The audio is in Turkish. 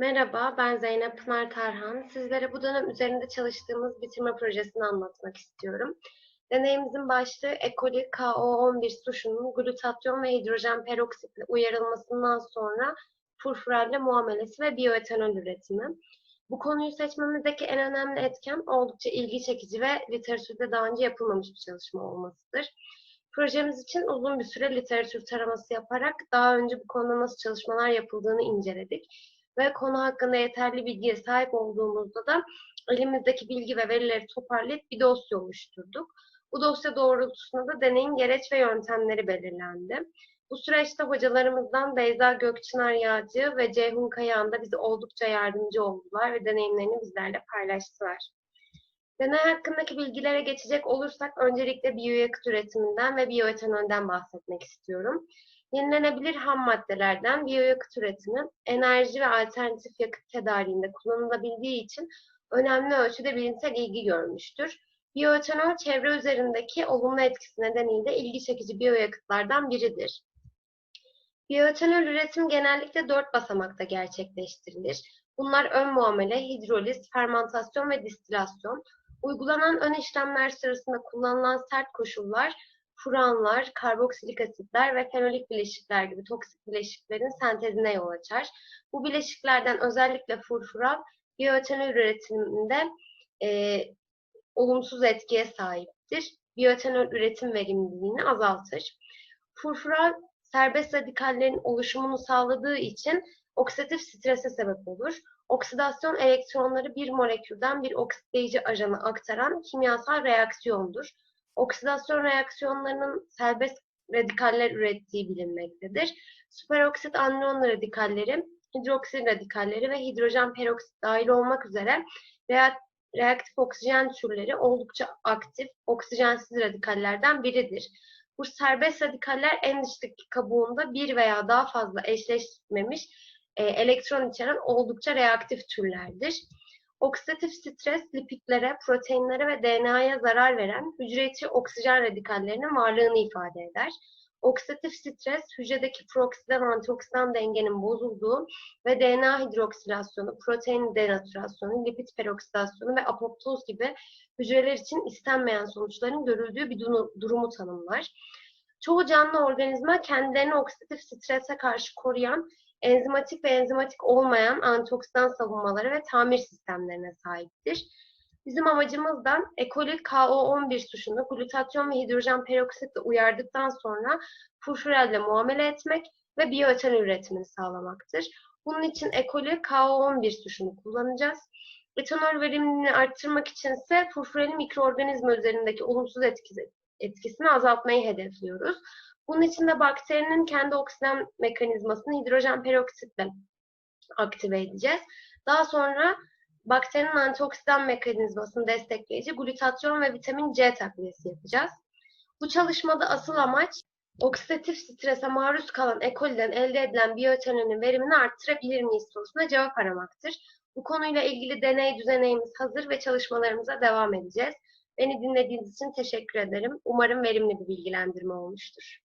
Merhaba, ben Zeynep Pınar Tarhan. Sizlere bu dönem üzerinde çalıştığımız bitirme projesini anlatmak istiyorum. Deneyimizin başlığı E. coli KO11 suşunun glutatyon ve hidrojen peroksitle uyarılmasından sonra furfuralle muamelesi ve bioetanol üretimi. Bu konuyu seçmemizdeki en önemli etken oldukça ilgi çekici ve literatürde daha önce yapılmamış bir çalışma olmasıdır. Projemiz için uzun bir süre literatür taraması yaparak daha önce bu konuda nasıl çalışmalar yapıldığını inceledik ve konu hakkında yeterli bilgiye sahip olduğumuzda da elimizdeki bilgi ve verileri toparlayıp bir dosya oluşturduk. Bu dosya doğrultusunda da deneyin gereç ve yöntemleri belirlendi. Bu süreçte hocalarımızdan Beyza Gökçınar Yağcı ve Ceyhun Kayahan da bize oldukça yardımcı oldular ve deneyimlerini bizlerle paylaştılar. Deney hakkındaki bilgilere geçecek olursak öncelikle biyoyakıt üretiminden ve biyoetanolden bahsetmek istiyorum. Yenilenebilir ham maddelerden biyoyakıt üretimi, enerji ve alternatif yakıt tedariğinde kullanılabildiği için önemli ölçüde bilimsel ilgi görmüştür. Biyoetanol çevre üzerindeki olumlu etkisi nedeniyle ilgi çekici biyoyakıtlardan biridir. Biyoetanol üretim genellikle dört basamakta gerçekleştirilir. Bunlar ön muamele, hidroliz, fermentasyon ve distilasyon. Uygulanan ön işlemler sırasında kullanılan sert koşullar furanlar, karboksilik asitler ve fenolik bileşikler gibi toksik bileşiklerin sentezine yol açar. Bu bileşiklerden özellikle furfural biyoetanol üretiminde e, olumsuz etkiye sahiptir. Biyoetanol üretim verimliliğini azaltır. Furfural serbest radikallerin oluşumunu sağladığı için oksidatif strese sebep olur. Oksidasyon elektronları bir molekülden bir oksitleyici ajana aktaran kimyasal reaksiyondur oksidasyon reaksiyonlarının serbest radikaller ürettiği bilinmektedir. Süperoksit anion radikalleri, hidroksil radikalleri ve hidrojen peroksit dahil olmak üzere reaktif oksijen türleri oldukça aktif oksijensiz radikallerden biridir. Bu serbest radikaller en dıştaki kabuğunda bir veya daha fazla eşleşmemiş e, elektron içeren oldukça reaktif türlerdir. Oksidatif stres lipidlere, proteinlere ve DNA'ya zarar veren hücre oksijen radikallerinin varlığını ifade eder. Oksidatif stres, hücredeki proksidan antioksidan dengenin bozulduğu ve DNA hidroksilasyonu, protein denatürasyonu, lipid peroksidasyonu ve apoptoz gibi hücreler için istenmeyen sonuçların görüldüğü bir durumu tanımlar. Çoğu canlı organizma kendilerini oksidatif strese karşı koruyan enzimatik ve enzimatik olmayan antioksidan savunmaları ve tamir sistemlerine sahiptir. Bizim amacımız da E. coli KO11 tuşunu glutatyon ve hidrojen peroksitle uyardıktan sonra furfurelle muamele etmek ve biyoetanol üretimini sağlamaktır. Bunun için E. coli KO11 tuşunu kullanacağız. Etanol verimliliğini arttırmak için ise furfurelin mikroorganizma üzerindeki olumsuz etkisi, etkisini azaltmayı hedefliyoruz. Bunun için de bakterinin kendi oksijen mekanizmasını hidrojen peroksitle aktive edeceğiz. Daha sonra bakterinin antioksidan mekanizmasını destekleyici glutatyon ve vitamin C takviyesi yapacağız. Bu çalışmada asıl amaç oksidatif strese maruz kalan E. coli'den elde edilen biyoetanolün verimini arttırabilir miyiz sorusuna cevap aramaktır. Bu konuyla ilgili deney düzeneyimiz hazır ve çalışmalarımıza devam edeceğiz. Beni dinlediğiniz için teşekkür ederim. Umarım verimli bir bilgilendirme olmuştur.